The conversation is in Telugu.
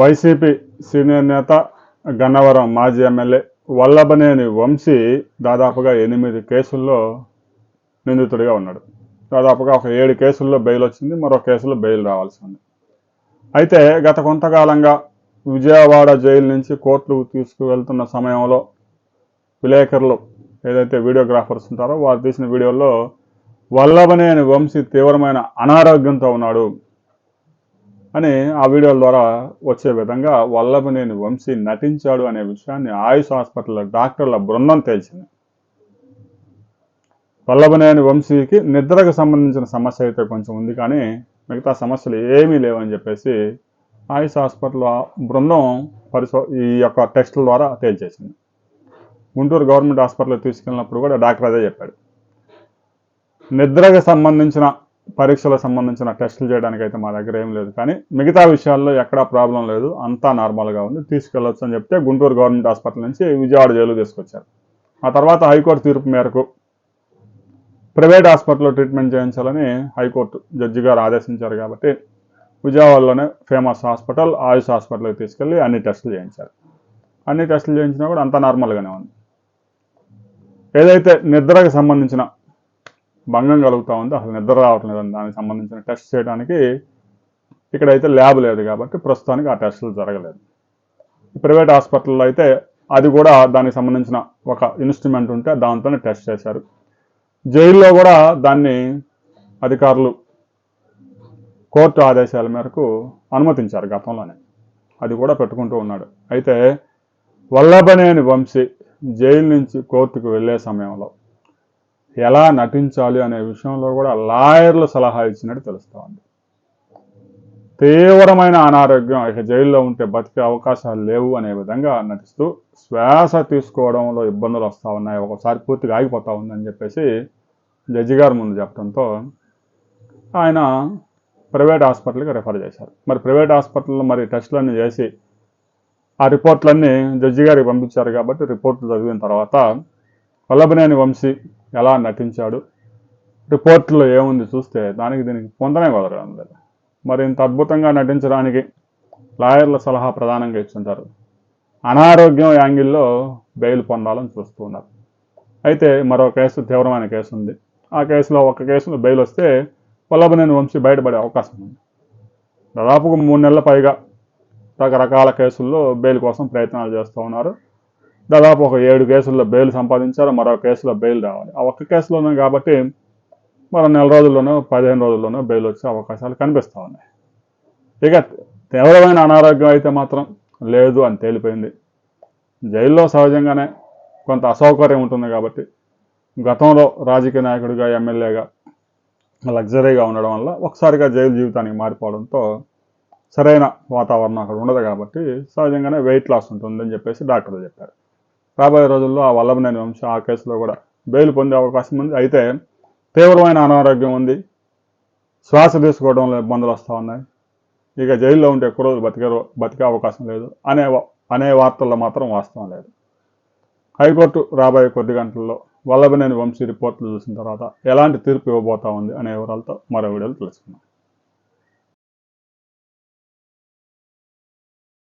వైసీపీ సీనియర్ నేత గన్నవరం మాజీ ఎమ్మెల్యే వల్లభనేని వంశీ దాదాపుగా ఎనిమిది కేసుల్లో నిందితుడిగా ఉన్నాడు. దాదాపుగా ఒక ఏడు కేసుల్లో బెయిల్ వచ్చింది మరో కేసులో బెయిల్ రావాల్సి ఉంది. అయితే గత కొంతకాలంగా విజయవాడ జైలు నుంచి కోర్టుకు తీసుకువెళ్తున్న సమయంలో విలేకరులు ఏదైతే వీడియోగ్రాఫర్స్ ఉంటారో వారు తీసిన వీడియోలో వల్లభనేని వంశీ తీవ్రమైన అనారోగ్యంతో ఉన్నాడు. అని ఆ వీడియోల ద్వారా వచ్చే విధంగా వల్లభనేని వంశీ నటించాడు అనే విషయాన్ని ఆయుష్ హాస్పిటల్ డాక్టర్ల బృందం తేల్చింది. వల్లభనేని వంశీకి నిద్రకు సంబంధించిన సమస్య అయితే కొంచెం ఉంది కానీ మిగతా సమస్యలు ఏమీ లేవని చెప్పేసి ఆయుష్ హాస్పిటల్ బృందం పరిశో ఈ యొక్క టెస్టుల ద్వారా తేల్చేసింది. గుంటూరు గవర్నమెంట్ హాస్పిటల్ తీసుకెళ్ళినప్పుడు కూడా డాక్టర్ అదే చెప్పాడు. నిద్రకు సంబంధించిన పరీక్షలకు సంబంధించిన టెస్టులు చేయడానికి అయితే మా దగ్గర ఏం లేదు. కానీ మిగతా విషయాల్లో ఎక్కడా ప్రాబ్లం లేదు. అంతా నార్మల్గా ఉంది. తీసుకెళ్ళొచ్చు అని చెప్తే గుంటూరు గవర్నమెంట్ హాస్పిటల్ నుంచి విజయవాడ జైలు తీసుకొచ్చారు. ఆ తర్వాత హైకోర్టు తీర్పు మేరకు ప్రైవేట్ హాస్పిటల్లో ట్రీట్మెంట్ చేయించాలని హైకోర్టు జడ్జి గారు ఆదేశించారు కాబట్టి విజయవాడలోనే ఫేమస్ హాస్పిటల్ ఆయుష్ హాస్పిటల్కి తీసుకెళ్ళి అన్ని టెస్టులు చేయించారు. అన్ని టెస్టులు చేయించినా కూడా అంతా నార్మల్గానే ఉంది. ఏదైతే నిద్రకు సంబంధించిన భంగం కలుగుతూ ఉంది అసలు నిద్ర రావటం లేదని దానికి సంబంధించిన టెస్ట్ చేయడానికి ఇక్కడైతే ల్యాబ్ లేదు కాబట్టి ప్రస్తుతానికి ఆ టెస్టులు జరగలేదు. ప్రైవేట్ హాస్పిటల్లో అయితే అది కూడా దానికి సంబంధించిన ఒక ఇన్స్ట్రుమెంట్ ఉంటే దాంతోనే టెస్ట్ చేశారు. జైల్లో కూడా దాన్ని అధికారులు కోర్టు ఆదేశాల మేరకు అనుమతించారు గతంలోనే. అది కూడా పెట్టుకుంటూ ఉన్నాడు. అయితే వల్లభనేని వంశీ జైలు నుంచి కోర్టుకు వెళ్ళే సమయంలో ఎలా నటించాలి అనే విషయంలో కూడా లాయర్లు సలహా ఇచ్చినట్టు తెలుస్తూ ఉంది. తీవ్రమైన అనారోగ్యం ఇక జైల్లో ఉంటే బతికే అవకాశాలు లేవు అనే విధంగా నటిస్తూ శ్వాస తీసుకోవడంలో ఇబ్బందులు వస్తూ ఉన్నాయి. ఒకసారి పూర్తిగా ఆగిపోతా ఉందని చెప్పేసి జడ్జి గారు ముందు చెప్పడంతో ఆయన ప్రైవేట్ హాస్పిటల్కి రిఫర్ చేశారు. మరి ప్రైవేట్ హాస్పిటల్లో మరి టెస్టులన్నీ చేసి ఆ రిపోర్ట్లన్నీ జడ్జి గారికి పంపించారు కాబట్టి రిపోర్ట్లు చదివిన తర్వాత వల్లభనేని వంశీ ఎలా నటించాడు? రిపోర్ట్లో ఏముంది చూస్తే దానికి దీనికి పొందనే కుదరడం లేదు మరి ఇంత అద్భుతంగా నటించడానికి లాయర్ల సలహా ప్రధానంగా ఇచ్చుంటారు. అనారోగ్యం యాంగిల్లో బెయిల్ పొందాలని చూస్తున్నారు అయితే మరో కేసు తీవ్రమైన కేసు ఉంది. ఆ కేసులో ఒక కేసులో బెయిల్ వస్తే వల్లభనేని వంశీ బయటపడే అవకాశం ఉంది. దాదాపుగా మూడు నెలల పైగా రకరకాల కేసుల్లో బెయిల్ కోసం ప్రయత్నాలు చేస్తూ ఉన్నారు. దాదాపు ఒక ఏడు కేసుల్లో బెయిల్ సంపాదించారు మరో కేసులో బెయిల్ రావాలి. ఆ ఒక్క కేసులోనే కాబట్టి మరో నెల రోజుల్లోనో పదిహేను రోజుల్లోనో బెయిల్ వచ్చే అవకాశాలు కనిపిస్తూ ఉన్నాయి. ఇక తీవ్రమైన అనారోగ్యం అయితే మాత్రం లేదు అని తేలిపోయింది. జైల్లో సహజంగానే కొంత అసౌకర్యం ఉంటుంది కాబట్టి గతంలో రాజకీయ నాయకుడిగా ఎమ్మెల్యేగా లగ్జరీగా ఉండడం వల్ల ఒకసారిగా జైలు జీవితానికి మారిపోవడంతో సరైన వాతావరణం అక్కడ ఉండదు కాబట్టి సహజంగానే వెయిట్ లాస్ ఉంటుందని చెప్పేసి డాక్టర్లు చెప్పారు. రాబోయే రోజుల్లో ఆ వల్లభనేని వంశం ఆ కేసులో కూడా బెయిల్ పొందే అవకాశం ఉంది. అయితే తీవ్రమైన అనారోగ్యం ఉంది. శ్వాస తీసుకోవడంలో ఇబ్బందులు వస్తూ ఉన్నాయి. ఇక జైల్లో ఉంటే ఎక్కువ రోజులు బతికే బతికే అవకాశం లేదు అనే అనే వార్తల్లో మాత్రం వాస్తవం లేదు. హైకోర్టు రాబోయే కొద్ది గంటల్లో వల్లభనేని వంశీ రిపోర్ట్లు చూసిన తర్వాత ఎలాంటి తీర్పు ఇవ్వబోతా ఉంది అనే వివరాలతో మరో వీడియోలు తెలుసుకుందాం.